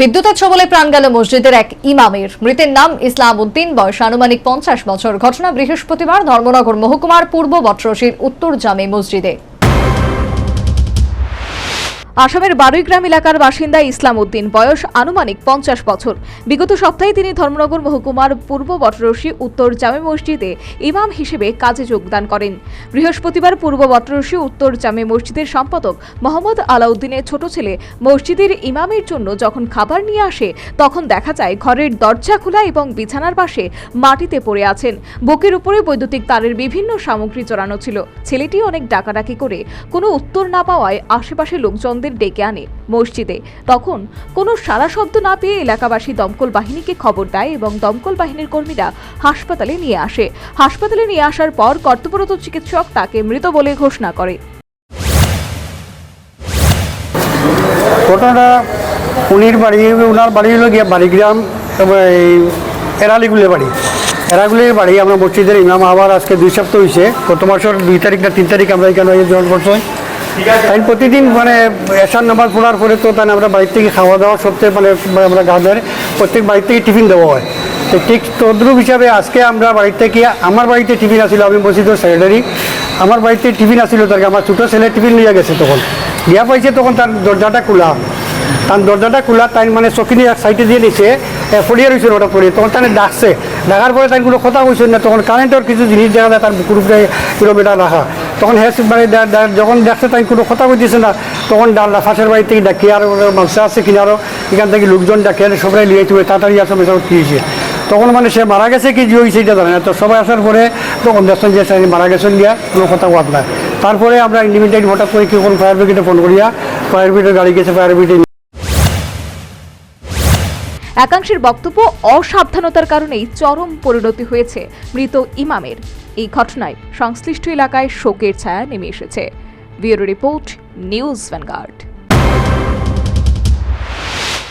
বিদ্যুতের ছবলে প্রাণ গেল মসজিদের এক ইমামের। মৃতের নাম ইসলাম উদ্দিন, বয়স আনুমানিক পঞ্চাশ বছর। ঘটনা বৃহস্পতিবার ধর্মনগর মহকুমার পূর্ব বট্রসির উত্তর জামে মসজিদে। আসামের বারুইগ্রাম এলাকার বাসিন্দা ইসলাম উদ্দিন বয়স আনুমানিক পঞ্চাশ বছর। বিগত সপ্তাহে তিনি ধর্মনগর মহকুমার পূর্ব বটরশি উত্তর জামে মসজিদে ইমাম হিসেবে কাজে যোগদান করেন। বৃহস্পতিবার পূর্ব বটরশি উত্তর জামে মসজিদের সম্পাদক মোহাম্মদ আলাউদ্দিনের ছোট ছেলে মসজিদের ইমামের জন্য যখন খাবার নিয়ে আসে, তখন দেখা যায় ঘরের দরজা খোলা এবং বিছানার পাশে মাটিতে পড়ে আছেন। বুকের উপরে বৈদ্যুতিক তারের বিভিন্ন সামগ্রী চড়ানো ছিল। ছেলেটি অনেক ডাকাডাকি করে কোনো উত্তর না পাওয়ায় আশেপাশে লোকজনদের ডেকে আনে মসজিদে। তখন কোনো সারা শব্দ না পেয়ে এলাকাবাসী দমকল বাহিনীকে খবর দেয় এবং দমকল বাহিনীর কর্মীরা হাসপাতালে নিয়ে আসে। হাসপাতালে নিয়ে আসার পর কর্তব্যরত চিকিৎসক তাকে মৃত বলে ঘোষণা করে। ঘটনাটা উনির বাড়ি ওনার বাড়ি হলো গিয়ে বাড়িগ্রাম এই এরালিগুলের বাড়ি। এরাগুলির বাড়ি আমরা মসজিদের ইমাম আবার আজকে দুই সপ্তাহ হয়েছে গত মাসের দুই তারিখ না তিন তারিখ আমরা এখানে জয়েন করছি তাই প্রতিদিন মানে এসার নামাজ পড়ার পরে তো তাই আমরা বাড়ির থেকে খাওয়া দাওয়া সবচেয়ে মানে আমরা গাঁদের প্রত্যেক বাড়ির থেকে টিফিন দেওয়া হয়। তো ঠিক তদ্রুপ হিসাবে আজকে আমরা বাড়ির থেকে, আমার বাড়িতে টিফিন আসছিল আমি মসজিদের সেক্রেটারি আমার বাড়িতে টিফিন আসছিল তার আমার ছোটো ছেলে টিফিন নিয়ে গেছে তখন। গিয়া পাইছে তখন তার দরজাটা খোলা। তার দরজাটা খোলা, তাই মানে চকিনি এক সাইডে দিয়ে নিছে ফড়িয়ে রয়েছে ওটা পড়ে তখন তাই ডাকছে। ডাকার পরে তাই কোনো কথা কইছে না, তখন কারেন্টের কিছু জিনিস দেখা যায়, তার বুকুর কিলোমিটার রাখা। তখন হেসে মানে দে- দে- যখন দেখছে তাই কোনো কথা কইতেছে না, তখন ডাল্লা ফাঁসের বাড়ি থেকে ডাকি আর মাংস আছে কিনা আরও, এখান থেকে লোকজন ডাকে সবাই লিয়ে তুই তাড়াতাড়ি আসো সব কি হয়েছে? তখন মানে সে মারা গেছে কি যে হয়েছে এটা জানে না, তো সবাই আসার পরে তখন দেখছেন যে মারা গেছেন গিয়া, কোনো কথা বাদ নাই। তারপরে আমরা ইন্ডিপেন্ডেন্ট হঠাৎ করে কি কোনো ফায়ার ব্রিগেডে ফোন করিয়া ফায়ার ব্রিগেডের গাড়ি গেছে ফায়ার ব্রিগেড একাংশের বক্তব্য অসাবধানতার কারণেই চরম পরিণতি হয়েছে মৃত ইমামের। এই ঘটনায় সংশ্লিষ্ট এলাকায় শোকের ছায়া নেমে এসেছে। Bureau report, news Vanguard.